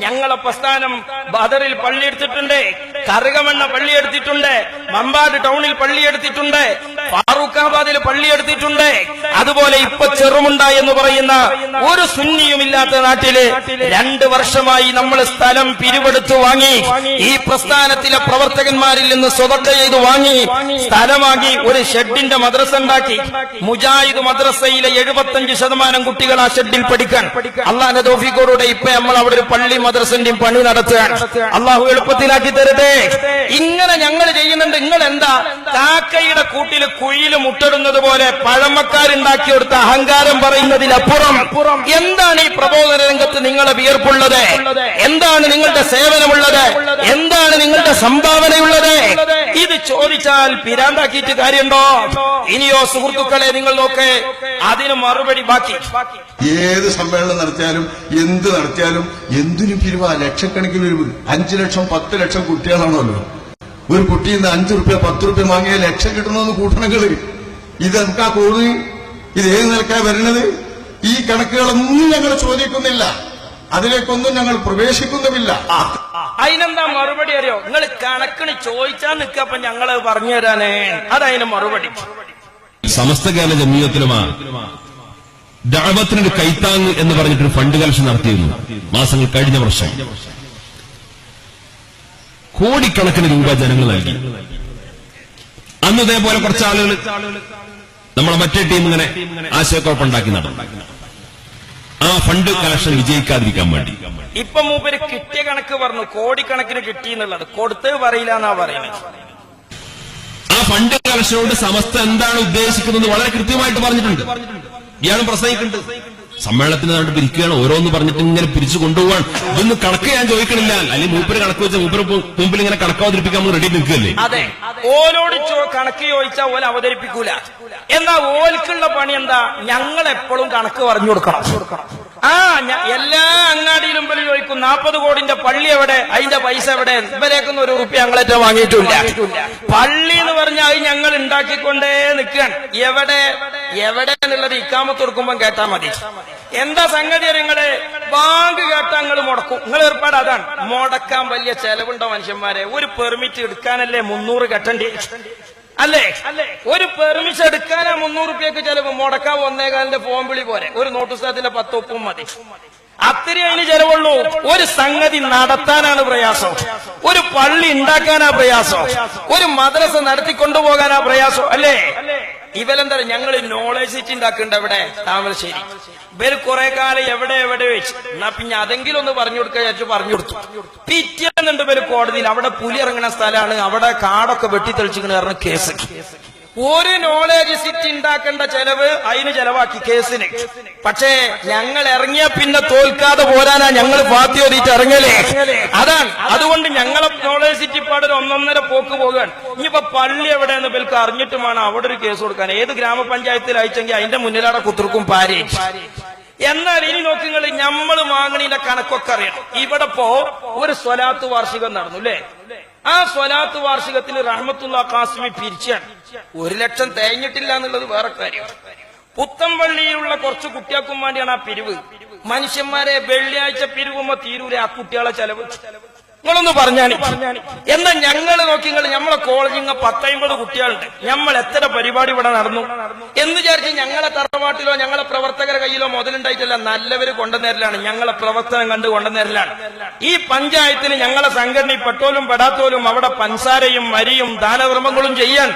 ഞങ്ങളെ പ്രസ്ഥാനം ബദറിൽ പള്ളിയെടുത്തിട്ടുണ്ട് കറുകമണ്ണ പള്ളിയെടുത്തിട്ടുണ്ട് മമ്പാട് ടൗണിൽ പള്ളിയെടുത്തിട്ടുണ്ട് ഫാറൂഖാബാദിൽ പള്ളിയെടുത്തിട്ടുണ്ട് അതുപോലെ ഇപ്പൊ ചെറുമുണ്ട എന്ന് പറയുന്ന ഒരു സുന്നിയുമില്ലാത്ത നാട്ടിൽ രണ്ട് വർഷമായി നമ്മൾ സ്ഥലം പിരിവെടുത്തു വാങ്ങി ഈ പ്രസ്ഥാനത്തിലെ പ്രവർത്തകന്മാരിൽ നിന്ന് സ്വതക്ക ചെയ്ത് വാങ്ങി സ്ഥലമാക്കി ഒരു ഷെഡിന്റെ മദ്രസ ഉണ്ടാക്കി. മുജാഹിദ് മദ്രസയിലെ എഴുപത്തഞ്ച് ശതമാനം കുട്ടികൾ ആ ഷെഡിൽ പഠിക്കാൻ. അള്ളാന്റെ തോഫിക്കോടുകൂടെ ഇപ്പൊ നമ്മൾ അവിടെ ഒരു പള്ളി മദ്രസന്റെയും പണി നടത്തുകയാണ്. അള്ളാഹു എളുപ്പത്തിലാക്കി തരട്ടെ. ഇങ്ങനെ ഞങ്ങൾ ചെയ്യുന്നുണ്ട്. നിങ്ങൾ എന്താ കാക്കയുടെ കൂട്ടിൽ കുഴിയിൽ മുട്ടിടുന്നത് പോലെ പഴമക്കാരുണ്ടാക്കി കൊടുത്ത അഹങ്കാരം പറയുന്നതിലപ്പുറം എന്താണ് ഈ പ്രബോധന രംഗത്ത് നിങ്ങളെ വിയർപ്പുള്ളത്? എന്താണ് നിങ്ങളുടെ സേവനമുള്ളത്? എന്താണ് നിങ്ങളുടെ സംഭാവനയുള്ളത്? ഇത് ചോദിച്ചാൽ പിരാന്താക്കിയിട്ട് കാര്യമുണ്ടോ? ഇനിയോ സുഹൃത്തുക്കളെ നിങ്ങൾ നോക്ക്. അതിന് മറുപടി ബാക്കി. ഏത് സമ്മേളനം നടത്തിയാലും എന്ത് നടത്തിയാലും എന്തിനും പിരിവാ? ലക്ഷക്കണക്കിന് പിരിവ് അഞ്ചു ലക്ഷം പത്ത് ലക്ഷം കുട്ടികളാണല്ലോ. ഒരു കുട്ടിയിൽ നിന്ന് അഞ്ചു റുപ്യ പത്ത് റുപ്യ വാങ്ങിയ ലക്ഷം കിട്ടണമെന്ന് കൂട്ടണങ്ങൾ. ഇത് നമുക്കാ കൂടുതൽ ഇത് ഏത് നിലക്കാ വരുന്നത്? ഈ കണക്കുകളൊന്നും ഞങ്ങൾ ചോദിക്കുന്നില്ല. അതിലേക്കൊന്നും ഞങ്ങൾ പ്രവേശിക്കുന്നുമില്ല. അതിനെന്താ മറുപടി അറിയോ? നിങ്ങൾ കണക്കിന് ചോദിച്ചാൽ നിൽക്കപ്പൊ ഞങ്ങൾ പറഞ്ഞു തരാനേ. അതതിന് മറുപടി. സമസ്ത കേരള ജമീയത്തിലുമാ ദാവത്തിനൊരു കൈത്താങ് എന്ന് പറഞ്ഞിട്ടൊരു ഫണ്ട് കലക്ഷൻ നടത്തിയിരുന്നു. മാസങ്ങൾ കഴിഞ്ഞ വർഷം. കോടിക്കണക്കിന് രൂപ ജനങ്ങൾ നൽകി. അന്ന് ഇതേപോലെ കുറച്ച് ആളുകൾ നമ്മളെ മറ്റേ ടീം ഇങ്ങനെ ആശയക്കുഴപ്പുണ്ടാക്കി നടന്നു. ആ ഫണ്ട് കളക്ഷൻ വിജയിക്കാതിരിക്കാൻ വേണ്ടി. ഇപ്പൊ മൂപ്പര് കിട്ടിയ കണക്ക് പറഞ്ഞു കോടിക്കണക്കിന് കിട്ടി എന്നുള്ളത്. കൊടുത്ത് പറയില്ല എന്നാ പറയുന്നത്. ആ ഫണ്ട് കളക്ഷനോട് സമസ്ത എന്താണ് ഉദ്ദേശിക്കുന്നത് വളരെ കൃത്യമായിട്ട് പറഞ്ഞിട്ടുണ്ട്. ഇയാളും പ്രസംഗിക്കുന്നുണ്ട്. സമ്മേളനത്തിന് നാട്ട് പിരിക്കുകയാണ്. ഓരോന്ന് പറഞ്ഞിട്ട് ഇങ്ങനെ പിരിച്ചു കൊണ്ടുപോകാൻ ഇതൊന്നും കണക്ക് ഞാൻ ചോദിക്കണില്ല. അല്ലെങ്കിൽ മൂപ്പര് കണക്ക് വെച്ച മൂപ്പര് മുമ്പിൽ ഇങ്ങനെ കണക്ക് അവതരിപ്പിക്കാൻ റെഡി നിൽക്കുകയല്ലേ? അതെ. ഓലോട് കണക്ക് ചോദിച്ചാൽ ഓല അവതരിപ്പിക്കൂല. എന്നാ ഓൽക്കുള്ള പണി എന്താ? ഞങ്ങൾ എപ്പോഴും കണക്ക് പറഞ്ഞു കൊടുക്കണം. ആ എല്ലാ അങ്ങാടിയിലും ഇവർ ചോദിക്കും നാൽപ്പത് കോടിന്റെ പള്ളി എവിടെ? അതിന്റെ പൈസ എവിടെ? ഇവരേക്കൊന്നും ഒരു റുപ്യ ഞങ്ങളേറ്റ വാങ്ങിയിട്ടില്ല. പള്ളി എന്ന് പറഞ്ഞാൽ അത് ഞങ്ങൾ ഉണ്ടാക്കിക്കൊണ്ടേ നിൽക്കുകയാണ്. എവിടെ? എവിടെ എന്നുള്ളത് ഇക്കാമത്ത് കൊടുക്കുമ്പോൾ കേട്ടാ മതി. എന്താ സംഗതി നിങ്ങൾ ബാങ്ക് കേട്ടാ നിങ്ങൾ മുടക്കും. നിങ്ങൾ ഏർപ്പാട് അതാണ്. മുടക്കാൻ വലിയ ചെലവുണ്ടോ മനുഷ്യന്മാരെ. ഒരു പെർമിറ്റ് എടുക്കാനല്ലേ മുന്നൂറ് കെട്ടണ്ടി? അല്ലേ? ഒരു പെർമിഷൻ എടുക്കാനാ മുന്നൂറ് റുപ്യക്ക് ചെലവ്. മുടക്കാൻ ഒന്നേകാലിന്റെ ഫോം വിളി പോരെ. ഒരു നോട്ടീസ് അതിന്റെ പത്തൊപ്പും മതി. അത്രയും അതിന് ചെലവുള്ളൂ. ഒരു സംഗതി നടത്താനാണ് പ്രയാസം. ഒരു പള്ളി ഉണ്ടാക്കാനാ പ്രയാസം. ഒരു മദ്രസ നടത്തി കൊണ്ടുപോകാനാ പ്രയാസം അല്ലേ? ഇവരെന്താ ഞങ്ങൾ നോളേജ് സിറ്റി ഉണ്ടാക്കുന്നുണ്ട് അവിടെ താമരശ്ശേരി. ഇവർ കുറെ കാലം എവിടെ എവിടെ വെച്ച്. എന്നാ പിന്നെ അതെങ്കിലും ഒന്ന് പറഞ്ഞു കൊടുക്കുക വിചാരിച്ചു പറഞ്ഞു കൊടുത്തു. പിറ്റേന്നുണ്ട് ഇവർ കോടതിയിൽ അവിടെ പുലി ഇറങ്ങുന്ന സ്ഥലമാണ്. അവിടെ കാടൊക്കെ വെട്ടിത്തെളിച്ചിങ്ങനെ കേസ്. ഒരു നോളേജ് സിറ്റി ഉണ്ടാക്കേണ്ട ചെലവ് അതിന് ചെലവാക്കി കേസിന്. പക്ഷേ ഞങ്ങൾ ഇറങ്ങിയ പിന്നെ തോൽക്കാതെ പോരാനാ ഞങ്ങൾ പാത്തി ഓതിയിട്ട് ഇറങ്ങലേ. അതാണ്. അതുകൊണ്ട് ഞങ്ങളെ നോളേജ് സിറ്റി പാടൊരു ഒന്നൊന്നര പോക്ക് പോകാൻ. ഇനിയിപ്പോ പള്ളി എവിടെയെന്ന് ഇവർക്ക് അറിഞ്ഞിട്ട് വേണം അവിടെ ഒരു കേസ് കൊടുക്കാൻ. ഏത് ഗ്രാമപഞ്ചായത്തിൽ അയച്ചെങ്കിൽ അതിന്റെ മുന്നിലവിടെ കുത്തിർക്കും പാരേ. എന്നാൽ ഇനി നോക്കുങ്ങൾ നമ്മൾ വാങ്ങണീന്റെ കണക്കൊക്കെ അറിയണം. ഇവിടെ പോ ഒരു സ്വലാത്ത് വാർഷികം നടന്നു അല്ലേ? ആ സ്വലാത്ത് വാർഷികത്തിൽ റഹ്മത്തുള്ള കാസിമി പിരിച്ചാണ്. ഒരു ലക്ഷം തേഞ്ഞിട്ടില്ല എന്നുള്ളത് വേറെ കാര്യം. പുത്തൻപള്ളിയിലുള്ള കുറച്ച് കുട്ടികൾക്കും വേണ്ടിയാണ് ആ പിരിവ്. മനുഷ്യന്മാരെ വെള്ളിയാഴ്ച പിരിവുമ്പോ തീരൂരെ ആ കുട്ടികളെ ചെലവ് നിങ്ങളൊന്ന് പറഞ്ഞാൽ എന്നാ ഞങ്ങൾ നോക്കി നിങ്ങൾ നമ്മളെ കോളേജിൽ ഇങ്ങ പത്തൈമ്പത് കുട്ടികളുണ്ട്. നമ്മൾ എത്ര പരിപാടി ഇവിടെ നടന്നു? എന്ന് വിചാരിച്ച് ഞങ്ങളെ തറവാട്ടിലോ ഞങ്ങളെ പ്രവർത്തകരുടെ കയ്യിലോ മുതലുണ്ടായിട്ടില്ല. നല്ലവര് കൊണ്ടുവന്നേരലാണ് ഞങ്ങളെ പ്രവർത്തനം കണ്ട് കൊണ്ടുവന്നേരലാണ് ഈ പഞ്ചായത്തിന് ഞങ്ങളെ സംഘടന പെട്ടോലും പെടാത്തോലും അവിടെ പൻസാരയും വരിയും ദാനധർമ്മങ്ങളും ചെയ്യാൻ.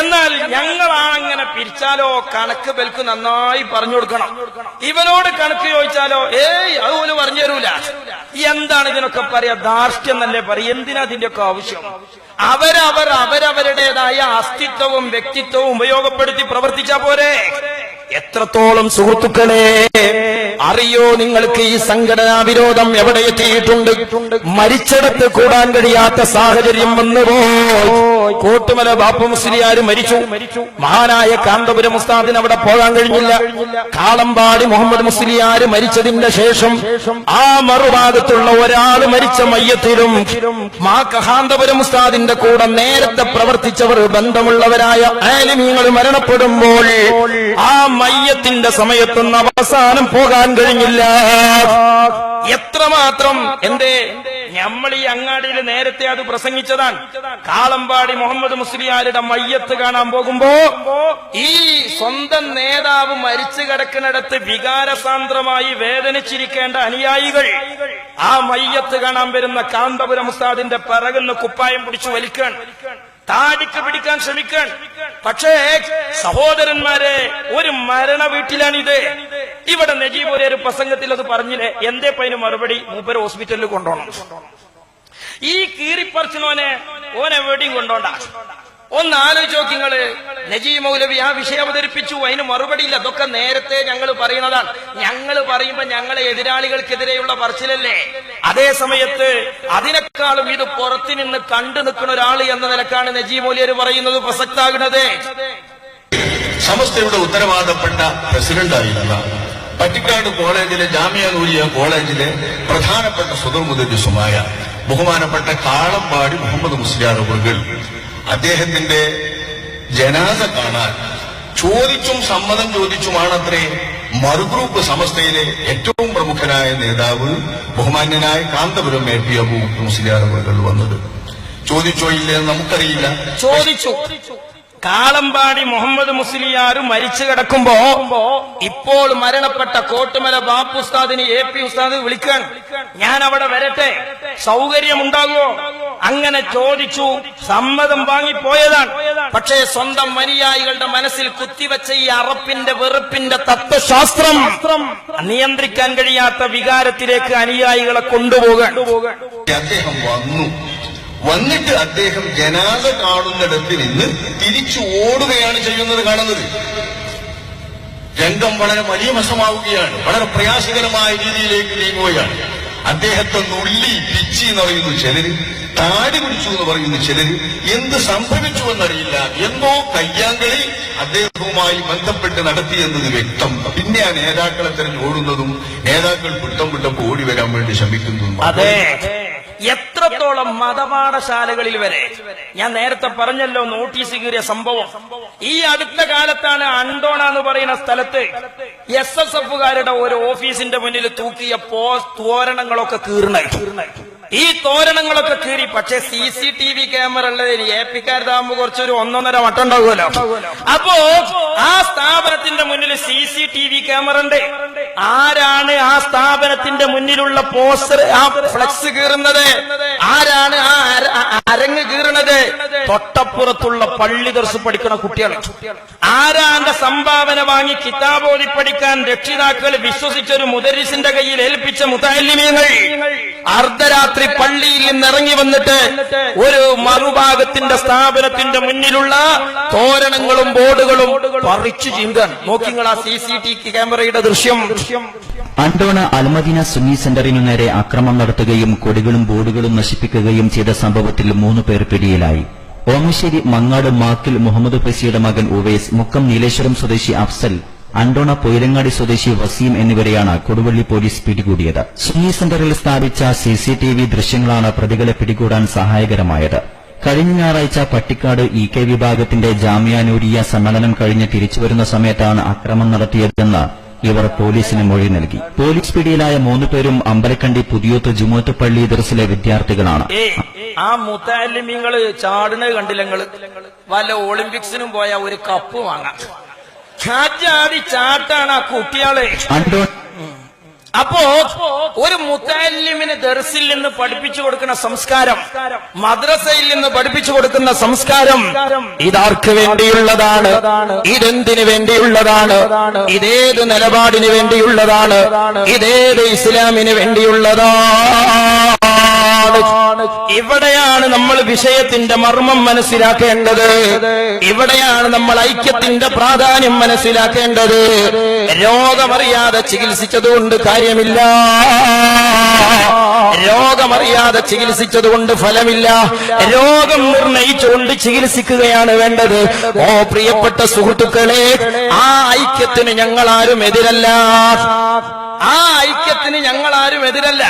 എന്നാൽ ഞങ്ങളാണങ്ങനെ പിരിച്ചാലോ കണക്ക് ബൽക്ക് നന്നായി പറഞ്ഞു കൊടുക്കണം. ഇവനോട് കണക്ക് ചോദിച്ചാലോ ഏയ് അതുപോലെ പറഞ്ഞു തരൂല എന്താണ് ഇതിനൊക്കെ പറയാ? ധാർഷ്ട്യം എന്നല്ലേ പറയും? എന്തിനാ അതിന്റെയൊക്കെ ആവശ്യം? അവരവർ അവരവരുടേതായ അസ്തിത്വവും വ്യക്തിത്വവും ഉപയോഗപ്പെടുത്തി പ്രവർത്തിച്ച പോരെ. എത്രത്തോളം സുഹൃത്തുക്കളെ അറിയോ നിങ്ങൾക്ക് ഈ സംഘടനാ വിരോധം എവിടെ എത്തിയിട്ടുണ്ട്? മരിച്ചിടത്ത് കൂടാൻ കഴിയാത്ത സാഹചര്യം വന്നുപോയി. കോട്ടുമല ബാപ്പു മുസ്ലിയാർ മരിച്ചു. മഹാനായ കാന്തപുരം മുസ്താദിന് അവിടെ പോകാൻ കഴിഞ്ഞില്ല. കാളമ്പാടി മുഹമ്മദ് മുസ്ലിയാർ മരിച്ചതിന്റെ ശേഷം ആ മറുഭാഗത്തുള്ള ഒരാൾ മരിച്ച മയ്യത്തിലും മാ കഹാന്തപുരം ഉസ്താദിന്റെ കൂടെ നേരത്തെ പ്രവർത്തിച്ചവർ ബന്ധമുള്ളവരായ ആലിമീങ്ങൾ മരണപ്പെടുമ്പോൾ ആ മയ്യത്തിന്റെ സമയത്തൊന്നും അവസാനം പോകാൻ കഴിഞ്ഞില്ല. എത്രമാത്രം എന്തേ നമ്മൾ ഈ അങ്ങാടിയിൽ നേരത്തെ അത് പ്രസംഗിച്ചതാണ്. കാളമ്പാടി മുഹമ്മദ് മുസ്ലിയാരുടെ മയ്യത്ത് കാണാൻ പോകുമ്പോ ഈ സ്വന്തം നേതാവ് മരിച്ചു കിടക്കുന്നിടത്ത് വികാരസാന്ദ്രമായി വേദനിച്ചിരിക്കേണ്ട അനുയായികൾ ആ മയ്യത്ത് കാണാൻ വരുന്ന കാന്തപുരം ഉസ്താദിന്റെ പിറകുന്ന് കുപ്പായം പിടിച്ചു വലിക്കാൻ താടിക്ക് പിടിക്കാൻ ശ്രമിക്കാൻ. പക്ഷേ സഹോദരന്മാരെ ഒരു മരണ വീട്ടിലാണിത്. ഇവിടെ നജീബ് ഒരു പ്രസംഗത്തിൽ അത് പറഞ്ഞില്ലേ? എന്തേ പൈന് മറുപടി? മൂപ്പര് ഹോസ്പിറ്റലിൽ കൊണ്ടുപോകണം. ഈ കീറിപ്പറിച്ചിനോനെ ഓനെ എവിടെയും കൊണ്ടോണ്ട ഒന്ന് ആലോചിച്ച് നോക്കിങ്ങൾ നജീ മൗലവി ആ വിഷയം അവതരിപ്പിച്ചു. അതിന് മറുപടിയില്ല അതൊക്കെ നേരത്തെ ഞങ്ങൾ പറയുന്നതാണ്. ഞങ്ങൾ പറയുമ്പോ ഞങ്ങളെ എതിരാളികൾക്കെതിരെയുള്ള പറച്ചിലല്ലേ? അതേ സമയത്ത് അതിനേക്കാളും ഇത് പുറത്തു നിന്ന് കണ്ടു നിൽക്കുന്ന ഒരാൾ എന്ന നിലക്കാണ് നജീ മൗലിയർ പറയുന്നത്. പ്രസക്താകുന്നത്. സമസ്തയുടെ ഉത്തരവാദപ്പെട്ട പ്രസിഡന്റായിരുന്ന പറ്റിക്കാട് കോളേജിലെ ജാമ്യ നൂരിയ കോളേജിലെ പ്രധാനപ്പെട്ട സ്വതന്ത്ര ബഹുമാനപ്പെട്ട കാളമ്പാടി മുഹമ്മദ് മുസ്ലിയാർ മുറുകൾ അദ്ദേഹത്തിന്റെ ജനാസ കാണാൻ ചോദിച്ചും സമ്മതം ചോദിച്ചുമാണ് അത്രേ മറുഗ്രൂപ്പ് സമസ്തയിലെ ഏറ്റവും പ്രമുഖനായ നേതാവ് ബഹുമാന്യനായ കാന്തപുരം എ പി അബു മുസ്ലിയാർ വന്നത്. ചോദിച്ചോ ഇല്ലെന്ന് നമുക്കറിയില്ല. ചോദിച്ചു. കാളമ്പാടി മുഹമ്മദ് മുസ്ലിയാർ മരിച്ചു കിടക്കുമ്പോ ഇപ്പോൾ മരണപ്പെട്ട കോട്ടുമല ബാപ്പു ഉസ്താദിന് എ പി ഉസ്താദ് വിളിക്കാൻ ഞാൻ അവിടെ വരട്ടെ സൗകര്യമുണ്ടാകുമോ? അങ്ങനെ ചോദിച്ചു സമ്മതം വാങ്ങിപ്പോയതാണ്. പക്ഷേ സ്വന്തം അനുയായികളുടെ മനസ്സിൽ കുത്തിവെച്ച ഈ അറപ്പിന്റെ വെറുപ്പിന്റെ തത്വശാസ്ത്രം നിയന്ത്രിക്കാൻ കഴിയാത്ത വികാരത്തിലേക്ക് അനുയായികളെ കൊണ്ടുപോകാൻ. അദ്ദേഹം വന്നു. വന്നിട്ട് അദ്ദേഹം ജനാസ കാണുന്നിടത്ത് നിന്ന് തിരിച്ചു ഓടുകയാണ് ചെയ്യുന്നത് കാണുന്നത്. രംഗം വളരെ വലിയ വശമാവുകയാണ് വളരെ പ്രയാസകരമായ രീതിയിലേക്ക് നീങ്ങുകയാണ്. അദ്ദേഹത്തെ നുള്ളി പിച്ചി എന്ന് പറയുന്നു ചിലര് താടി പിടിച്ചു എന്ന് പറയുന്നു ചിലര് എന്ത് സംഭവിച്ചു എന്നറിയില്ല എന്തോ കയ്യാങ്കളി അദ്ദേഹവുമായി ബന്ധപ്പെട്ട് നടത്തിയെന്നത് വ്യക്തം. പിന്നെ ആ നേതാക്കളെ തെരഞ്ഞ് ഓടുന്നതും നേതാക്കൾ പിട്ടം പിട്ടം ഓടി വരാൻ വേണ്ടി ശ്രമിക്കുന്നതും അതെ. എത്രത്തോളം മതപാഠശാലകളിൽ വരെ? ഞാൻ നേരത്തെ പറഞ്ഞല്ലോ നോട്ടീസ് കീറിയ സംഭവം. ഈ അടുത്ത കാലത്താണ് അണ്ടോണ എന്ന് പറയുന്ന സ്ഥലത്ത് എസ് എസ് എഫുകാരുടെ ഒരു ഓഫീസിന്റെ മുന്നിൽ തൂക്കിയ പോസ് തോരണങ്ങളൊക്കെ കീർണ ഈ തോരണങ്ങളൊക്കെ കീറി പക്ഷെ C C T V camera ഉള്ളത് എ പിക്കാരതാകുമ്പോ കുറച്ചൊരു ഒന്നൊന്നര വട്ടം ഉണ്ടാവുമല്ലോ. അപ്പോ ആ സ്ഥാപനത്തിന്റെ മുന്നിൽ C C T V camera ഉണ്ട്. ആരാണ് ആ സ്ഥാപനത്തിന്റെ മുന്നിലുള്ള പോസ്റ്റർ ആ ഫ്ലക്സ് കീറുന്നത്? ആരാണ് ആ അര- ആ അരങ്ങ് കീറുന്നത്? തൊട്ടപ്പുറത്തുള്ള പള്ളി ദർശ പഠിക്കുന്ന കുട്ടികൾ ആരാന്റെ സംഭാവന വാങ്ങി കിതാബോധി പഠിക്കാൻ രക്ഷിതാക്കൾ വിശ്വസിച്ച ഒരു മുദരിസിന്റെ കയ്യിൽ ഏൽപ്പിച്ച മുതാലിമ്യങ്ങൾ അർദ്ധരാത്രി പള്ളിയിൽ നിന്ന് ഇറങ്ങി വന്നിട്ട് ഒരു മറുഭാഗത്തിന്റെ സ്ഥാപനത്തിന്റെ മുന്നിലുള്ള തോരണങ്ങളും ബോർഡുകളും പറിച്ചു ചിന്തൻ നോക്കിങ്ങൾ ആ സി സി ടി ക്യാമറയുടെ ദൃശ്യം. അണ്ടോണ അൽമദീന സുന്നി സെന്ററിനു നേരെ അക്രമം നടത്തുകയും കൊടികളും ബോർഡുകളും നശിപ്പിക്കുകയും ചെയ്ത സംഭവത്തിൽ മൂന്ന് പേർ പിടിയിലായി. ഓമശ്ശേരി മങ്ങാട് മാക്കിൽ മുഹമ്മദ് ഫസിയുടെ മകൻ ഉവൈസ് മുക്കം നീലേശ്വരം സ്വദേശി അഫ്സൽ അണ്ടോണ പൊയിലങ്ങാടി സ്വദേശി വസീം എന്നിവരെയാണ് കൊടുവള്ളി പോലീസ് പിടികൂടിയത്. സുന്നി സെന്ററിൽ സ്ഥാപിച്ച സിസിടിവി ദൃശ്യങ്ങളാണ് പ്രതികളെ പിടികൂടാൻ സഹായകരമായത്. കഴിഞ്ഞ ഞായറാഴ്ച പട്ടിക്കാട് ഇ കെ വിഭാഗത്തിന്റെ ജാമ്യാനൂരിയ സമ്മേളനം കഴിഞ്ഞ് തിരിച്ചുവരുന്ന സമയത്താണ് അക്രമം നടത്തിയതെന്ന് ഇവർ പോലീസിന് മൊഴി നൽകി. പോലീസ് പിടിയിലായ മൂന്ന് പേരും അമ്പലക്കണ്ടി പുതിയോത്ത് ജുമോത്ത് പള്ളി ദർസിലെ വിദ്യാർത്ഥികളാണ്. ആ മുത്താലിമിങ്ങൾ ചാടുന്നത് കണ്ടില്ല വല്ല ഒളിമ്പിക്സിനും പോയ ഒരു കപ്പ് വാങ്ങാം. ചാടി ചാട്ടാണ് ആ കുട്ടികളെ അണ്ടോ അപ്പോ ഒരു മുത്താലിമിന് ദർസിൽ നിന്ന് പഠിപ്പിച്ചു കൊടുക്കുന്ന സംസ്കാരം മദ്രസയിൽ നിന്ന് പഠിപ്പിച്ചു കൊടുക്കുന്ന സംസ്കാരം ഇതാർക്ക് വേണ്ടിയുള്ളതാണ്? ഇതെന്തിനു വേണ്ടിയുള്ളതാണ്? ഇതേത് നിലപാടിന് വേണ്ടിയുള്ളതാണ്? ഇതേത് ഇസ്ലാമിന് വേണ്ടിയുള്ളതാണ് ഇവിടെയാണ് നമ്മൾ വിഷയത്തിന്റെ മർമ്മം മനസ്സിലാക്കേണ്ടത്. ഇവിടെയാണ് നമ്മൾ ഐക്യത്തിന്റെ പ്രാധാന്യം മനസ്സിലാക്കേണ്ടത്. രോഗമറിയാതെ ചികിത്സിച്ചതുകൊണ്ട് കാര്യമില്ല. രോഗമറിയാതെ ചികിത്സിച്ചതുകൊണ്ട് ഫലമില്ല. രോഗം നിർണയിച്ചുകൊണ്ട് ചികിത്സിക്കുകയാണ് വേണ്ടത്. ഓ പ്രിയപ്പെട്ട സുഹൃത്തുക്കളെ ആ ഐക്യത്തിന് ഞങ്ങൾ ആരും എതിരല്ല. ആ ഐക്യത്തിന് ഞങ്ങൾ ആരും എതിരല്ല.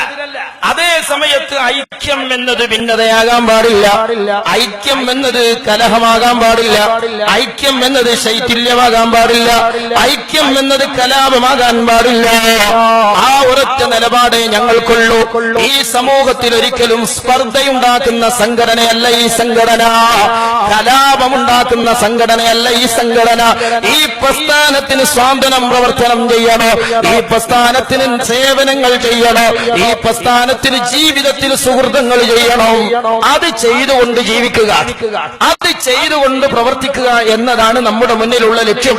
അതേ സമയത്ത് ഐക്യം എന്നത് ഭിന്നതയാകാൻ പാടില്ല. ഐക്യം എന്നത് കലഹമാകാൻ പാടില്ല. ഐക്യം എന്നത് ശൈഥില്യമാകാൻ പാടില്ല. ഐക്യം എന്നത് കലാപമാകാൻ പാടില്ല. ആ ഒരൊറ്റ നിലപാടേ ഞങ്ങൾക്കുള്ളൂ. ഈ സമൂഹത്തിൽ ഒരിക്കലും സ്പർദ്ധയുണ്ടാക്കുന്ന സംഘടനയല്ല ഈ സംഘടന. കലാപമുണ്ടാക്കുന്ന സംഘടനയല്ല ഈ സംഘടന. ഈ പ്രസ്ഥാനത്തിന് സ്വാന്തനം പ്രവർത്തനം ചെയ്യണോ. ഈ പ്രസ്ഥാനത്തിന് സേവനങ്ങൾ ചെയ്യണം. ഈ പ്രസ്ഥാനത്തിന് ജീവിതത്തിൽ സുഹൃതങ്ങൾ ചെയ്യണം. അത് ചെയ്തുകൊണ്ട് ജീവിക്കുക. അത് ചെയ്തുകൊണ്ട് പ്രവർത്തിക്കുക എന്നതാണ് നമ്മുടെ മുന്നിലുള്ള ലക്ഷ്യം.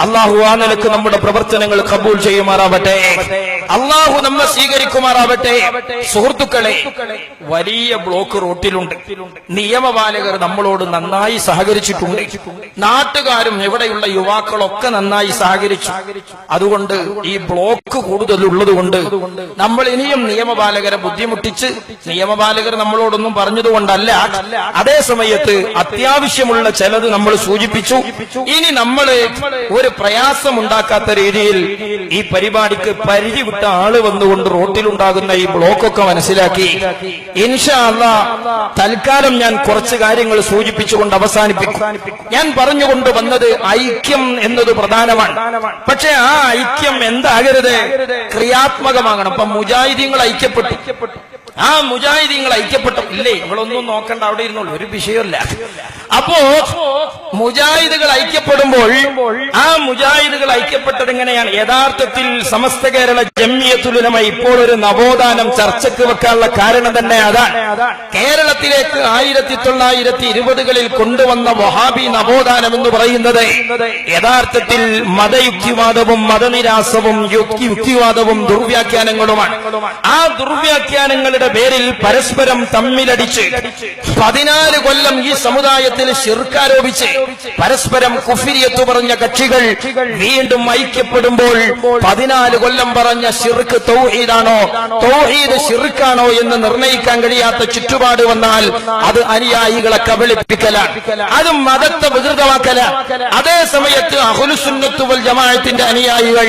അള്ളാഹു ആ നിലയ്ക്ക് നമ്മുടെ പ്രവർത്തനങ്ങൾ കബൂൽ ചെയ്യുമാറാവട്ടെ. അള്ളാഹു നമ്മെ സ്വീകരിക്കുമാറാവട്ടെ. സുഹൃത്തുക്കളെ വലിയ ബ്ലോക്ക് റോട്ടിലുണ്ട്. നിയമപാലകർ നമ്മളോട് നന്നായി സഹകരിച്ചിട്ടുണ്ട്. നാട്ടുകാരും ഇവിടെയുള്ള യുവാക്കളൊക്കെ നന്നായി സഹകരിച്ചു. അതുകൊണ്ട് ഈ ബ്ലോക്ക് കൂടുതലുള്ളത് കൊണ്ട് നമ്മൾ ഇനിയും നിയമപാലകരെ ബുദ്ധിമുട്ടിച്ച് നിയമപാലകർ നമ്മളോടൊന്നും പറഞ്ഞതുകൊണ്ടല്ല. അതേ സമയത്ത് അത്യാവശ്യമുള്ള ചിലത് നമ്മൾ സൂചിപ്പിച്ചു. ഇനി നമ്മൾ ഒരു പ്രയാസം ഉണ്ടാക്കാത്ത രീതിയിൽ ഈ പരിപാടിക്ക് പരിധി വിട്ട ആൾ വന്നുകൊണ്ട് റോട്ടിലുണ്ടാകുന്ന ഈ ബ്ലോക്കൊക്കെ മനസ്സിലാക്കി. ഇൻഷാല്ല തൽക്കാലം ഞാൻ കുറച്ച് കാര്യങ്ങൾ സൂചിപ്പിച്ചുകൊണ്ട് അവസാനിപ്പിക്കും. ഞാൻ പറഞ്ഞുകൊണ്ട് വന്നത് ഐക്യം എന്നത് പ്രധാനമാണ്. പക്ഷെ ആ ഐക്യം എന്താകരുത്? ക്രിയാത്മകമാകണം. അപ്പൊ മുജാഹിദീങ്ങൾ ഐക്യപ്പെട്ടു. ആ മുജാഹിദീങ്ങൾ ഐക്യപ്പെട്ടു. ഇല്ലേ നമ്മളൊന്നും നോക്കണ്ട അവിടെ ഇരുന്നുള്ളൂ ഒരു വിഷയമല്ല അപ്പോ മുജാഹിദുകൾ ഐക്യപ്പെടുമ്പോൾ ആ മുജാഹിദുകൾ ഐക്യപ്പെട്ടത് എങ്ങനെയാണ്? യഥാർത്ഥത്തിൽ സമസ്ത കേരള ജമ്മിയത്തുലമ ഇപ്പോൾ ഒരു നവോത്ഥാനം ചർച്ചയ്ക്ക് വെക്കാനുള്ള കാരണം തന്നെ അതാണ്. കേരളത്തിലേക്ക് ആയിരത്തി തൊള്ളായിരത്തി ഇരുപതുകളിൽ കൊണ്ടുവന്ന വഹാബി നവോത്ഥാനം എന്ന് പറയുന്നത് യഥാർത്ഥത്തിൽ മതയുക്തിവാദവും മതനിരാസവും യുക്തി യുക്തിവാദവും ദുർവ്യാഖ്യാനങ്ങളുമാണ്. ആ ദുർവ്യാഖ്യാനങ്ങളുടെ പേരിൽ പരസ്പരം തമ്മിലടിച്ച് പതിനാല് കൊല്ലം ഈ സമുദായത്തിൽ ശിർക്കാരോപിച്ച് പരസ്പരം കുഫിരിയത്ത് പറഞ്ഞ കക്ഷികൾ വീണ്ടും ഐക്യപ്പെടുമ്പോൾ പതിനാല് കൊല്ലം പറഞ്ഞ ശിർക്ക് തൗഹീദാണോ? തൗഹീദ് ശിർക്കാണോ എന്ന് നിർണയിക്കാൻ കഴിയാത്ത ചുറ്റുപാട് വന്നാൽ അത് അനുയായികളെ കബളിപ്പിക്കലാണ്. അത് മതത്തെ വികൃതമാക്കല അതേ സമയത്ത് അഹുലുസുന്നത്തുവൽ ജമാഅത്തിന്റെ അനുയായികൾ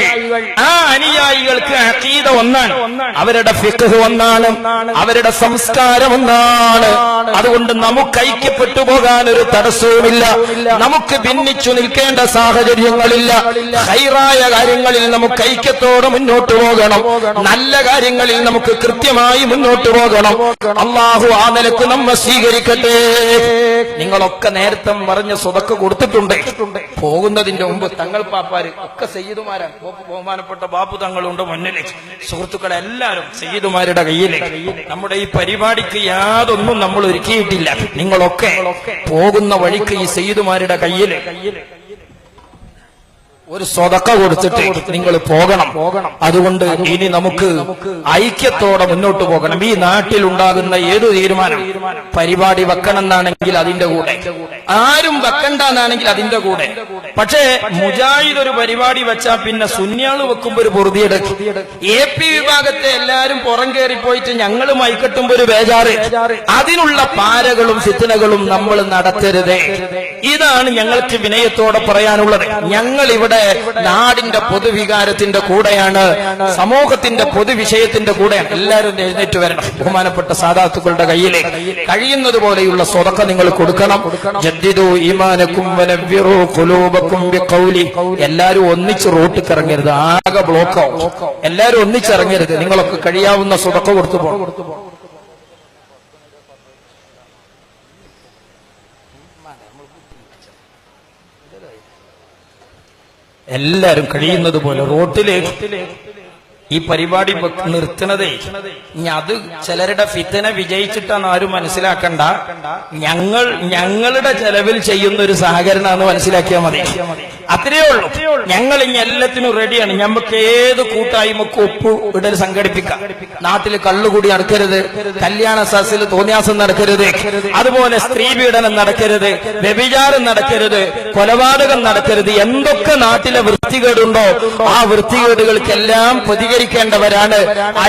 ആ അനുയായികൾക്ക് അഖീദ ഒന്നാണ്. അവരുടെ ഫിഖ് ഒന്നാണ്. അവരുടെ സംസ്കാരം ഒന്നാണ്. അതുകൊണ്ട് നമുക്ക് ഐക്യപ്പെട്ടു പോകാൻ ഒരു തടസ്സവുമില്ല. നമുക്ക് ഭിന്നിച്ചു നിൽക്കേണ്ട സാഹചര്യങ്ങളില്ല. ഹൈറായ കാര്യങ്ങളിൽ നമുക്ക് ഐക്യത്തോടെ മുന്നോട്ട് പോകണം. നല്ല കാര്യങ്ങളിൽ നമുക്ക് കൃത്യമായി മുന്നോട്ട് പോകണം. അള്ളാഹു ആ നിലയ്ക്ക് നമ്മെ സ്വീകരിക്കട്ടെ. നിങ്ങളൊക്കെ നേരത്തെ പറഞ്ഞ സ്വതക്ക് കൊടുത്തിട്ടുണ്ട്. പോകുന്നതിന്റെ മുമ്പ് തങ്ങൾ പാപ്പാര് ഒക്കെ സയ്യിദുമാരാണ് ബഹു- ബഹുമാനപ്പെട്ട ബാപ്പു തങ്ങളുണ്ട് മുന്നിലേക്ക് സുഹൃത്തുക്കളെ എല്ലാവരും സയ്യിദുമാരുടെ കയ്യിലേക്ക് നമ്മുടെ ഈ പരിപാടിക്ക് യാതൊന്നും നമ്മൾ ഒരുക്കിയിട്ടില്ല. നിങ്ങളൊക്കെ പോകുന്ന വഴിക്ക് ഈ സയ്യിദുമാരുടെ കയ്യിൽ ഒരു സ്വതക്ക കൊടുത്തിട്ട് നിങ്ങൾ പോകണം. പോകണം. അതുകൊണ്ട് ഇനി നമുക്ക് ഐക്യത്തോടെ മുന്നോട്ട് പോകണം. ഈ നാട്ടിൽ ഉണ്ടാകുന്ന ഏതു തീരുമാനം? പരിപാടി വെക്കണമെന്നാണെങ്കിൽ അതിന്റെ കൂടെ. ആരും വെക്കണ്ട എന്നാണെങ്കിൽ അതിന്റെ കൂടെ. പക്ഷേ മുജാഹിദ് ഒരു പരിപാടി വെച്ചാൽ പിന്നെ സുന്യാൾ വെക്കുമ്പോ ഒരു പൊറുതിയെടുക്കും. എ പി വിഭാഗത്തെ എല്ലാരും പുറം കയറി പോയിട്ട് ഞങ്ങൾ മൈക്കെട്ടുമ്പോ ഒരു ബേജാറ്. അതിനുള്ള പാരകളും ഫിത്തനകളും നമ്മൾ നടത്തരുതേ. ഇതാണ് ഞങ്ങൾക്ക് വിനയത്തോടെ പറയാനുള്ളത്. ഞങ്ങൾ ഇവിടെ നാടിന്റെ പൊതുവികാരത്തിന്റെ കൂടെയാണ് സമൂഹത്തിന്റെ പൊതുവിഷയത്തിന്റെ കൂടെയാണ്. എല്ലാവരും എഴുന്നേറ്റ് വരണം. ബഹുമാനപ്പെട്ട സാധാത്തുക്കളുടെ കയ്യിലെ കഴിയുന്നത് പോലെയുള്ള സ്വതക്ക നിങ്ങൾ കൊടുക്കണം. ജദ്ദിദു ഈമാനക്കും എല്ലാരും ഒന്നിച്ച് റോട്ട് ഇറങ്ങരുത് ആകെ ബ്ലോക്കോ എല്ലാരും ഒന്നിച്ചിറങ്ങരുത് നിങ്ങളൊക്കെ കഴിയാവുന്ന സ്വതക്ക കൊടുത്തു പോകണം എല്ലാരും കഴിയുന്നത് പോലെ റോട്ടിലേക്ക്. ഈ പരിപാടി നിർത്തണതേ ഇനി അത് ചിലരുടെ ഫിത്തന വിജയിച്ചിട്ടാണ് ആരും മനസ്സിലാക്കണ്ട. ഞങ്ങൾ ഞങ്ങളുടെ ചെലവിൽ ചെയ്യുന്ന ഒരു സഹകരണമാണെന്ന് മനസ്സിലാക്കിയാൽ മതി. അത്രയേ ഉള്ളൂ. ഞങ്ങൾ ഇനി എല്ലാത്തിനും റെഡിയാണ് ഞമ്മക്ക് ഏത് കൂട്ടായ്മക്ക് ഒപ്പ് ഇടൽ സംഘടിപ്പിക്കാം. നാട്ടിൽ കള്ളുകൂടി നടക്കരുത്. കല്യാണ സസിൽ തോന്നിയാസം നടക്കരുത്. അതുപോലെ സ്ത്രീ പീഡനം നടക്കരുത്. വ്യഭിചാരം നടക്കരുത്. കൊലപാതകം നടക്കരുത്. എന്തൊക്കെ നാട്ടിലെ വൃത്തികേടുണ്ടോ ആ വൃത്തികേടുകൾക്കെല്ലാം പ്രതികരിക്കും പ്രതികരിക്കേണ്ടവരാണ്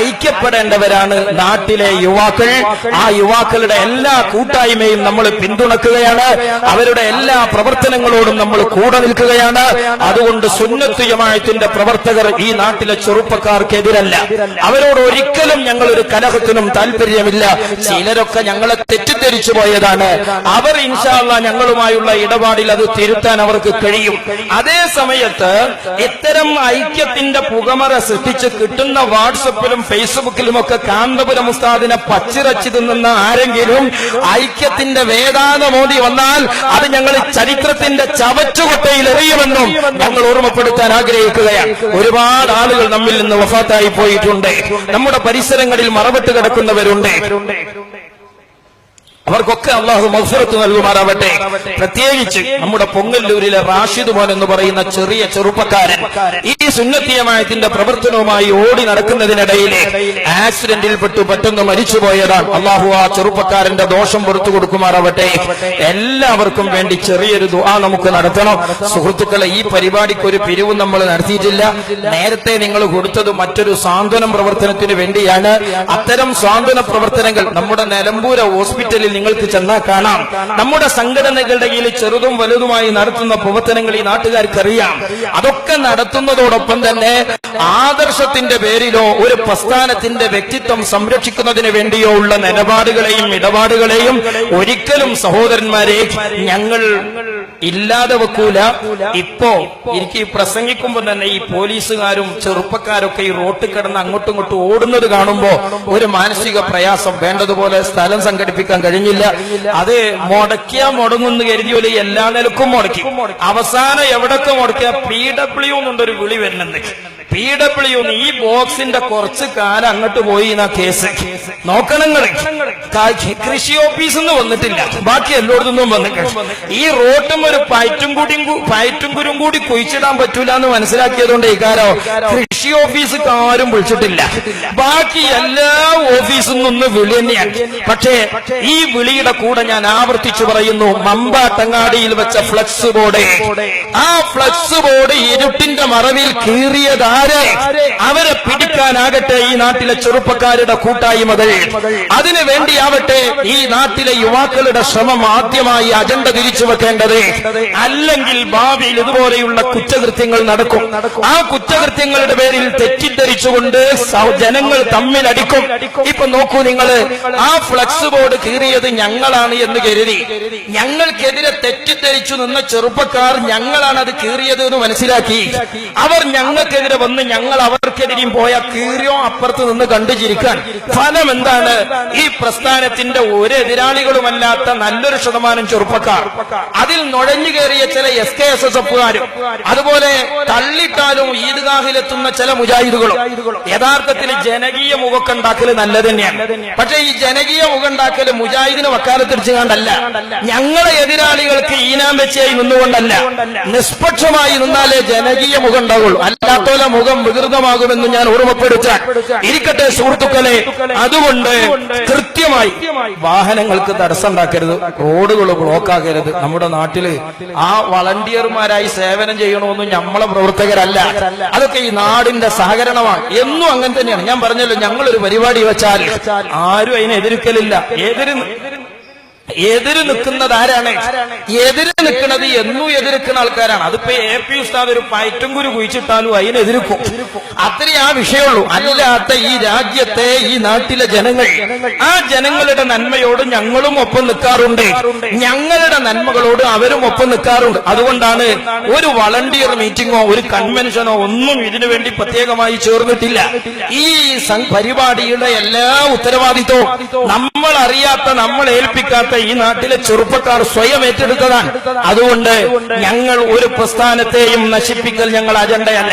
ഐക്യപ്പെടേണ്ടവരാണ് നാട്ടിലെ യുവാക്കൾ. ആ യുവാക്കളുടെ എല്ലാ കൂട്ടായ്മയും നമ്മൾ പിന്തുണക്കുകയാണ്. അവരുടെ എല്ലാ പ്രവർത്തനങ്ങളോടും നമ്മൾ കൂടെ നിൽക്കുകയാണ്. അതുകൊണ്ട് സുന്നത്ത് ജമായത്തിന്റെ പ്രവർത്തകർ ഈ നാട്ടിലെ ചെറുപ്പക്കാർക്കെതിരല്ല. അവരോട് ഒരിക്കലും ഞങ്ങൾ ഒരു കലഹത്തിനും താല്പര്യമില്ല. ചിലരൊക്കെ ഞങ്ങളെ തെറ്റിദ്ധരിച്ചു പോയതാണ്. അവർ ഇൻഷാല്ല ഞങ്ങളുമായുള്ള ഇടപാടിൽ അത് തിരുത്താൻ അവർക്ക് കഴിയും. അതേ സമയത്ത് ഇത്തരം ഐക്യത്തിന്റെ പുകമറ സൃഷ്ടിച്ച് കിട്ടുന്ന വാട്സപ്പിലും ഫേസ്ബുക്കിലും ഒക്കെ കാന്തപുരം ഉസ്താദിനെ പച്ചിറച്ചു തിന്നുന്ന ആരെങ്കിലും ഐക്യത്തിന്റെ വേദാന്തമോദി വന്നാൽ അത് ഞങ്ങൾ ചരിത്രത്തിന്റെ ചവറ്റുകൊട്ടയിൽ എറിയുമെന്നും ഞങ്ങൾ ഓർമ്മപ്പെടുത്താൻ ആഗ്രഹിക്കുകയാണ്. ഒരുപാട് ആളുകൾ നമ്മിൽ നിന്ന് വഫാത്തായി പോയിട്ടുണ്ട്. നമ്മുടെ പരിസരങ്ങളിൽ മറവിട്ട് കിടക്കുന്നവരുണ്ട്. അവർക്കൊക്കെ അള്ളാഹു മത്സരത്ത് നൽകുമാറാവട്ടെ. പ്രത്യേകിച്ച് നമ്മുടെ പൊങ്ങല്ലൂരിലെ റാഷിദ് മോൻ എന്ന് പറയുന്ന ചെറിയ ചെറുപ്പക്കാരൻ ഈ സുന്നത്തിയമായത്തിന്റെ പ്രവർത്തനവുമായി ഓടി നടക്കുന്നതിനിടയിലെ ആക്സിഡന്റിൽപ്പെട്ടു പെട്ടെന്ന് മരിച്ചുപോയതാണ്. അള്ളാഹു ആ ചെറുപ്പക്കാരന്റെ ദോഷം പുറത്തു കൊടുക്കുമാറാവട്ടെ. എല്ലാവർക്കും വേണ്ടി ചെറിയൊരു ദുആ നമുക്ക് നടത്തണം. സുഹൃത്തുക്കളെ ഈ പരിപാടിക്ക് ഒരു പിരിവ് നമ്മൾ നടത്തിയിട്ടില്ല. നേരത്തെ നിങ്ങൾ കൊടുത്തത് മറ്റൊരു സാന്ത്വനം പ്രവർത്തനത്തിന് വേണ്ടിയാണ്. അത്തരം സാന്ത്വന പ്രവർത്തനങ്ങൾ നമ്മുടെ നിലമ്പൂര ഹോസ്പിറ്റലിൽ നിങ്ങൾക്ക് ചെന്നാൽ കാണാം. നമ്മുടെ സംഘടനകളുടെ കീഴിൽ ചെറുതും വലുതുമായി നടത്തുന്ന പ്രവർത്തനങ്ങൾ ഈ നാട്ടുകാർക്കറിയാം. അതൊക്കെ നടത്തുന്നതോടൊപ്പം തന്നെ ആദർശത്തിന്റെ പേരിലോ ഒരു പ്രസ്ഥാനത്തിന്റെ വ്യക്തിത്വം സംരക്ഷിക്കുന്നതിന് വേണ്ടിയോ ഉള്ള നിലപാടുകളെയും ഇടപാടുകളെയും ഒരിക്കലും സഹോദരന്മാരെ ഞങ്ങൾ ഇല്ലാതെ വെക്കൂല. ഇപ്പോ എനിക്ക് ഈ പ്രസംഗിക്കുമ്പോൾ തന്നെ ഈ പോലീസുകാരും ചെറുപ്പക്കാരൊക്കെ ഈ റോട്ടിൽ കിടന്ന് അങ്ങോട്ടും ഇങ്ങോട്ടും ഓടുന്നത് കാണുമ്പോ ഒരു മാനസിക പ്രയാസം. വേണ്ടതുപോലെ സ്ഥലം സംഘടിപ്പിക്കാൻ കഴിഞ്ഞില്ല. അത് മുടക്കിയാ മുടങ്ങുന്ന് കരുതിയോലെ എല്ലാ നിലക്കും മുടക്കി. അവസാനം എവിടൊക്കെ മുടക്കിയ? പി ഡബ്ല്യു എന്നുണ്ടൊരു വിളി വരുന്നുണ്ട് പി ഡബ്ല്യു ഈ ബോക്സിന്റെ കുറച്ച് കാലം അങ്ങോട്ട് പോയി എന്നാ കേസ്. നോക്കണങ്ങൾ കൃഷി ഓഫീസിൽ നിന്ന് വന്നിട്ടില്ല. ബാക്കി എല്ലായിടത്തുനിന്നും വന്നിട്ടുണ്ട് ഈ റോട്ടും ഒരു പയറ്റും കൂടി പയറ്റും കുരും കൂടി കുഴിച്ചിടാൻ പറ്റൂല എന്ന് മനസ്സിലാക്കിയതുകൊണ്ട് ഇക്കാരോ കൃഷി ഓഫീസ് ആരും വിളിച്ചിട്ടില്ല. ബാക്കി എല്ലാ ഓഫീസിൽ നിന്ന് വിളി തന്നെയാണ് പക്ഷേ ഈ വിളിയുടെ കൂടെ ഞാൻ ആവർത്തിച്ചു പറയുന്നു. മമ്പാട്ടങ്ങാടിയിൽ വെച്ച ഫ്ലക്സ് ബോർഡ്. ആ ഫ്ലക്സ് ബോർഡ് ഇരുട്ടിന്റെ മറവിൽ കീറിയതാരെ അവരെ പിടിക്കാനാകട്ടെ ഈ നാട്ടിലെ ചെറുപ്പക്കാരുടെ കൂട്ടായ്മകൾ. അതിനു വേണ്ടിയാവട്ടെ ഈ നാട്ടിലെ യുവാക്കളുടെ ശ്രമം ആദ്യമായി അജണ്ട തിരിച്ചു വെക്കേണ്ടത്. അല്ലെങ്കിൽ ഭാവിയിൽ ഇതുപോലെയുള്ള കുറ്റകൃത്യങ്ങൾ നടക്കും. ആ കുറ്റകൃത്യങ്ങളുടെ പേരിൽ തെറ്റിദ്ധരിച്ചുകൊണ്ട് ജനങ്ങൾ തമ്മിൽ അടിക്കും ഇപ്പൊ നോക്കൂ നിങ്ങൾ ആ ഫ്ലക്സ് ബോർഡ് കീറിയത് ഞങ്ങളാണ് എന്ന് കരുതി. ഞങ്ങൾക്കെതിരെ തെറ്റിദ്ധരിച്ചു നിന്ന ചെറുപ്പക്കാർ ഞങ്ങളാണ് അത് കീറിയത് എന്ന് മനസ്സിലാക്കി. അവർ ഞങ്ങൾക്കെതിരെ വന്ന് ഞങ്ങൾ അവർക്കെതിരെയും പോയ കീറിയോ അപ്പുറത്ത് നിന്ന് കണ്ടുചിരിക്കാൻ. ഫലം എന്താണ്? ഈ പ്രസ്ഥാനത്തിന്റെ ഒരു എതിരാളികളുമല്ലാത്ത നല്ലൊരു ശതമാനം ചെറുപ്പക്കാർ. അതിൽ നുഴഞ്ഞു കയറിയ ചില എസ് കെ എസ് എസ് എഫുകാരും അതുപോലെ തള്ളിട്ടാലും ഈദ്ഗാഹിലെത്തുന്ന ചില മുജാഹിദുകളും. യഥാർത്ഥത്തിൽ ജനകീയ മുഖക്കുണ്ടാക്കൽ നല്ലത് തന്നെയാണ്. പക്ഷെ ഈ ജനകീയ മുഖണ്ടാക്കൽ മുജാഹിദിന് വക്കാലത്തിരിച്ചു കണ്ടല്ല ഞങ്ങളെ എതിരാളികൾക്ക് ഈനാം വെച്ചായി നിന്നുകൊണ്ടല്ല. നിഷ്പക്ഷമായി നിന്നാലേ ജനകീയ മുഖം ഉണ്ടാവുള്ളൂ. അല്ലാത്തോലെ മുഖം വികൃതമാകുമെന്ന് ഞാൻ ഓർമ്മപ്പെടുത്താൻ ഇരിക്കട്ടെ സുഹൃത്തുക്കളെ. അതുകൊണ്ട് കൃത്യമായി വാഹനങ്ങൾക്ക് തടസ്സം ഉണ്ടാക്കരുത് റോഡുകൾ ബ്ലോക്ക് ആക്കരുത്. നമ്മുടെ നാട്ടിൽ ആ വളണ്ടിയർമാരായി സേവനം ചെയ്യണമെന്നും നമ്മളെ പ്രവർത്തകരല്ല. അതൊക്കെ ഈ നാടിന്റെ സഹകരണമാണ്. എന്നും അങ്ങനെ തന്നെയാണ്. ഞാൻ പറഞ്ഞല്ലോ ഞങ്ങളൊരു പരിപാടി വെച്ചാൽ ആരും അതിനെ എതിർക്കലില്ല. എതിര് എതിര് നിൽക്കുന്നത് ആരാണ്? എതിര് നിൽക്കുന്നത് എന്നും എതിർക്കുന്ന ആൾക്കാരാണ്. അതിപ്പോ എ പി ഉസ്താദ് ഒരു പയറ്റും കുരു കുഴിച്ചിട്ടാലും അതിനെതിർക്കും അത്രേ ആ വിഷയമുള്ളൂ. അല്ലാത്ത ഈ രാജ്യത്തെ ഈ നാട്ടിലെ ജനങ്ങൾ ആ ജനങ്ങളുടെ നന്മയോട് ഞങ്ങളും ഒപ്പം നിൽക്കാറുണ്ട്. ഞങ്ങളുടെ നന്മകളോട് അവരും ഒപ്പം നിൽക്കാറുണ്ട്. അതുകൊണ്ടാണ് ഒരു വളണ്ടിയർ മീറ്റിംഗോ ഒരു കൺവെൻഷനോ ഒന്നും ഇതിനു വേണ്ടി പ്രത്യേകമായി ചേർന്നിട്ടില്ല. ഈ പരിപാടിയുടെ എല്ലാ ഉത്തരവാദിത്വവും നമ്മൾ അറിയാത്ത നമ്മൾ ഏൽപ്പിക്കാത്ത ഈ നാട്ടിലെ ചെറുപ്പക്കാർ സ്വയം ഏറ്റെടുത്തതാണ്. അതുകൊണ്ട് ഞങ്ങൾ ഒരു പ്രസ്ഥാനത്തെയും നശിപ്പിക്കൽ ഞങ്ങൾ അജണ്ടയല്ല.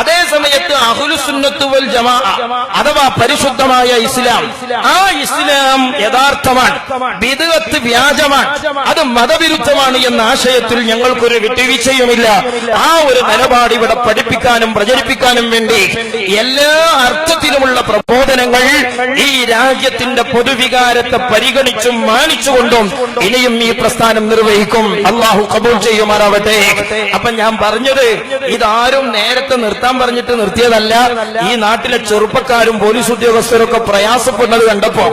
അതേ സമയത്ത് അഹുലുസുന്നത്തുവൽ ജമാ അഥവാ പരിശുദ്ധമായ ഇസ്ലാം. ആ ഇസ്ലാം യഥാർത്ഥമാണ് വിദഗത്ത് വ്യാജമാണ് അത് മതവിരുദ്ധമാണ് എന്ന ആശയത്തിൽ ഞങ്ങൾക്കൊരു വിട്ടുവീഴ്ചയുമില്ല. ആ ഒരു നിലപാട് ഇവിടെ പഠിപ്പിക്കാനും പ്രചരിപ്പിക്കാനും വേണ്ടി എല്ലാ അർത്ഥത്തിലുമുള്ള പ്രബോധനങ്ങൾ ഈ രാജ്യത്തിന്റെ പൊതുവികാരത്തെ പരിഗണിച്ചും മാനിച്ചുകൊണ്ട് ദ്വാരച്ചുകൊണ്ടും ഇനിയും ഈ പ്രസ്ഥാനം നിർവഹിക്കും. അള്ളാഹു കബൂൾ ചെയ്യുമാറാവട്ടെ. അപ്പൊ ഞാൻ പറഞ്ഞത് ഇതാരും നേരത്തെ നിർത്താൻ പറഞ്ഞിട്ട് നിർത്തിയതല്ല. ഈ നാട്ടിലെ ചെറുപ്പക്കാരും പോലീസ് ഉദ്യോഗസ്ഥരും ഒക്കെ പ്രയാസപ്പെടുന്നത് കണ്ടപ്പോ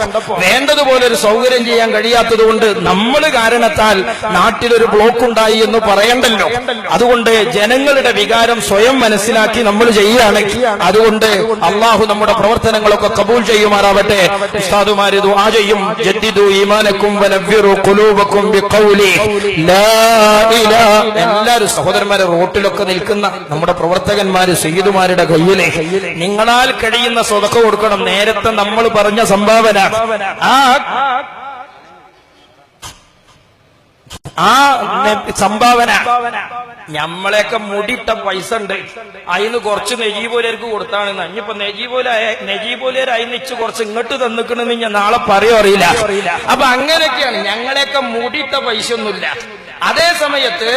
വേണ്ടതുപോലെ ഒരു സൗകര്യം ചെയ്യാൻ കഴിയാത്തത് കൊണ്ട് നമ്മൾ കാരണത്താൽ നാട്ടിലൊരു ബ്ലോക്ക് ഉണ്ടായി എന്ന് പറയണ്ടല്ലോ. അതുകൊണ്ട് ജനങ്ങളുടെ വികാരം സ്വയം മനസ്സിലാക്കി നമ്മൾ ചെയ്യുകയാണെങ്കിൽ അതുകൊണ്ട് അള്ളാഹു നമ്മുടെ പ്രവർത്തനങ്ങളൊക്കെ കബൂൾ ചെയ്യുമാറാവട്ടെ. ഉസ്താദുമാരിതു ദുആ ചെയ്യും. ജദ്ദിദു ഈമാനക്കും വനവ്വിറു ഖുലൂബക്കും ബിഖൗലി. ലാ ഇലാഹ എല്ലാവരും സഹോദരന്മാരെ റോട്ടിലൊക്കെ നിൽക്കുന്ന നമ്മുടെ പ്രവർത്തകന്മാര് സയ്യിദുമാരുടെ കയ്യിലെ. നിങ്ങളാൽ കഴിയുന്ന സ്വതക്ക കൊടുക്കണം. നേരത്തെ നമ്മൾ പറഞ്ഞ സംഭാവന. ആ ആ സംഭാവന. ഞമ്മളെയൊക്കെ മുടിയിട്ട പൈസ ഉണ്ട്. അതിന് കുറച്ച് നെജീപോലേക്ക് കൊടുത്താണ് ഇനിയിപ്പോ നെജീപോലെ നെജീപോലേരായി നിച്ച് കുറച്ച് ഇങ്ങോട്ട് തന്നിക്കണെന്ന് ഞാൻ നാളെ പറയോ അറിയില്ല. അപ്പൊ അങ്ങനെയൊക്കെയാണ്. ഞങ്ങളെയൊക്കെ മുടിയിട്ട പൈസ ഒന്നുമില്ല അതേ സമയത്ത്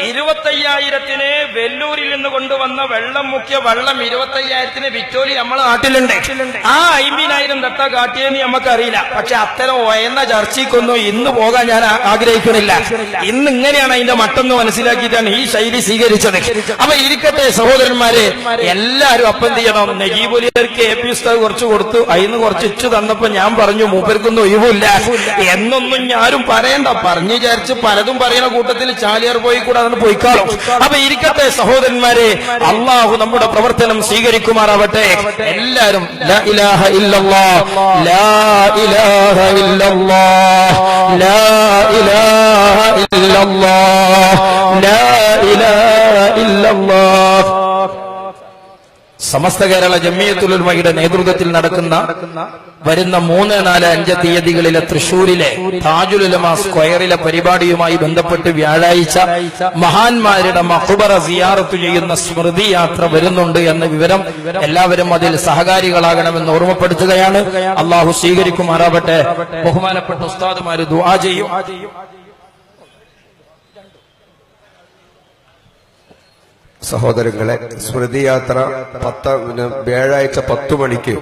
ഇരുപത്തയ്യായിരത്തിന് വെല്ലൂരിൽ നിന്ന് കൊണ്ടുവന്ന വെള്ളം മുക്കിയ വെള്ളം ഇരുപത്തയ്യായിരത്തിന് വിറ്റോലി നമ്മളെ നാട്ടിലുണ്ട്. ആ അയ്യായിരം തട്ട കാട്ടിയെന്ന് നമുക്കറിയില്ല. പക്ഷെ അത്തരം ഉയർന്ന ചർച്ചയ്ക്കൊന്നും ഇന്ന് പോകാൻ ഞാൻ ആഗ്രഹിക്കുന്നില്ല. ഇന്ന് ഇങ്ങനെയാണ് അതിന്റെ മട്ടെന്ന് മനസ്സിലാക്കിയിട്ടാണ് ഈ ശൈലി സ്വീകരിച്ചത്. അപ്പൊ ഇരിക്കട്ടെ സഹോദരന്മാരെ എല്ലാരും അപ്പം ചെയ്യണം? നജീബുലിയർക്ക് എ പി ഉസ്താദ് കുറച്ച് കൊടുത്തു. അതിന് കുറച്ച് ഇച്ചു തന്നപ്പോ ഞാൻ പറഞ്ഞു മൂപ്പർക്കൊന്നും ഒഴിവില്ല. എന്നൊന്നും ഞാനും പറയണ്ട. പറഞ്ഞു വിചാരിച്ച് പലതും പറയുന്ന കൂട്ടത്തിൽ ചാലിയർ പോയി കൂടെ അതൊന്ന് പോയിക്കാളും അപ്പൊ ഇരിക്കട്ടെ സഹോദരന്മാരെ അള്ളാഹു നമ്മുടെ പ്രവർത്തനം സ്വീകരിക്കുമാറാവട്ടെ. എല്ലാരും ലാ ഇലാഹ ലാ ഇലാഹ ലാ ഇലാഹ ലാ ഇലാഹ സമസ്ത കേരള ജമ്മിയത്തുലുമയുടെ നേതൃത്വത്തിൽ നടക്കുന്ന വരുന്ന മൂന്ന് നാല് അഞ്ച് തീയതികളിലെ തൃശൂരിലെ താജുലുലമ സ്ക്വയറിലെ പരിപാടിയുമായി ബന്ധപ്പെട്ട് വ്യാഴാഴ്ച മഹാന്മാരുടെ മഹുബറ സിയാറത്ത് ചെയ്യുന്ന സ്മൃതി യാത്ര വരുന്നുണ്ട് എന്ന വിവരം എല്ലാവരും അതിൽ സഹകാരികളാകണമെന്ന് ഓർമ്മപ്പെടുത്തുകയാണ്. അള്ളാഹു സ്വീകരിക്കുമാറാവട്ടെ. ബഹുമാനപ്പെട്ട ഉസ്താദുമാര് ദുആ ചെയ്യും. സഹോദരങ്ങളെ സ്മൃതിയാത്ര പത്ത് വ്യാഴാഴ്ച പത്തു മണിക്ക്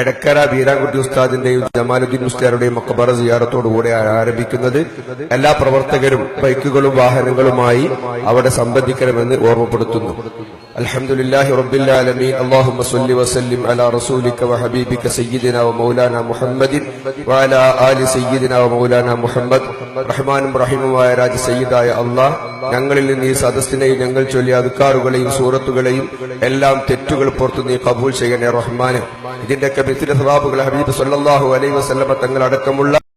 എടക്കര വീരാൻകുട്ടി ഉസ്താദിന്റെയും ജമാലുദ്ദീൻ മുസ്ലിയാരുടെയും മക്കബറ സിയാറത്തോടുകൂടെ ആരംഭിക്കുന്നത് എല്ലാ പ്രവർത്തകരും ബൈക്കുകളും വാഹനങ്ങളുമായി അവിടെ സംബന്ധിക്കണമെന്ന് ഓർമ്മപ്പെടുത്തുന്നു. അൽഹംദുലില്ലാഹി റബ്ബിൽ ആലമീൻ. അല്ലാഹുമ്മ സ്വല്ലി വസല്ലിം അലാ റസൂലിക വഹബീബിക സയ്യിദിന വമൗലാന മുഹമ്മദിൻ വഅലാ ആലി സയ്യിദിന വമൗലാന മുഹമ്മദ്. റഹ്മാനും റഹീമുമായ രാജ സയ്യിദായ അല്ലാഹ് ഞങ്ങളിൽ നിന്ന് ഈ സദസ്സിനെയും ഞങ്ങൾ ചൊല്ലിയ അധികാറുകളെയും സൂറത്തുകളെയും എല്ലാം തെറ്റുകൾ പുറത്തു നീ കബൂൽ ചെയ്യണേ റഹ്മാന്. ഇതിന്റെയൊക്കെ മിഥില സവാബുകൾ ഹബീബ് സല്ലാഹു അലൈഹി വസല്ലമ തങ്ങൾ അടക്കമുള്ള